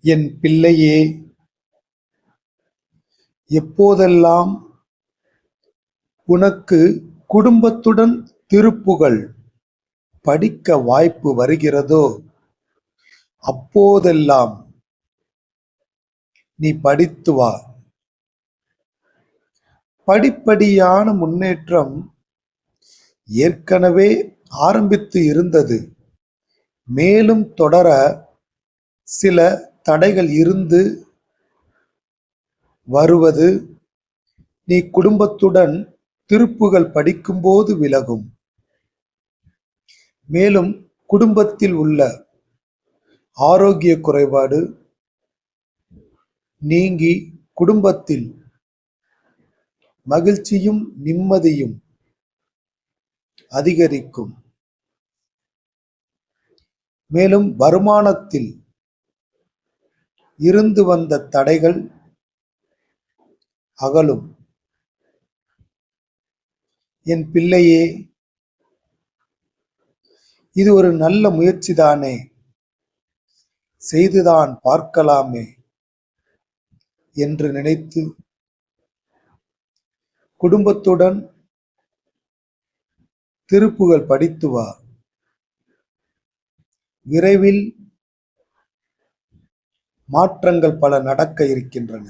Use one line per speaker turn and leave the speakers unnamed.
என் பிள்ளையே எப்போதெல்லாம் உனக்கு குடும்பத்துடன் திருப்புகழ் படிக்க வாய்ப்பு வருகிறதோ அப்போதெல்லாம் நீ படித்து வா. படிப்படியான முன்னேற்றம் ஏற்கனவே ஆரம்பித்து இருந்தது. மேலும் தொடர சில தடைகள் இருந்து வருவது நீ குடும்பத்துடன் திருப்புகள் படிக்கும்போது விலகும். மேலும் குடும்பத்தில் உள்ள ஆரோக்கிய குறைபாடு நீங்கி குடும்பத்தில் மகிழ்ச்சியும் நிம்மதியும் அதிகரிக்கும். மேலும் வருமானத்தில் இருந்து வந்த தடைகள் அகலும். என் பிள்ளையே இது ஒரு நல்ல முயற்சி தானே? செய்துதான் பார்க்கலாமே என்று நினைத்து குடும்பத்துடன் திருப்புகள் படித்து வா. விரைவில் மாற்றங்கள் பல நடக்க இருக்கின்றன.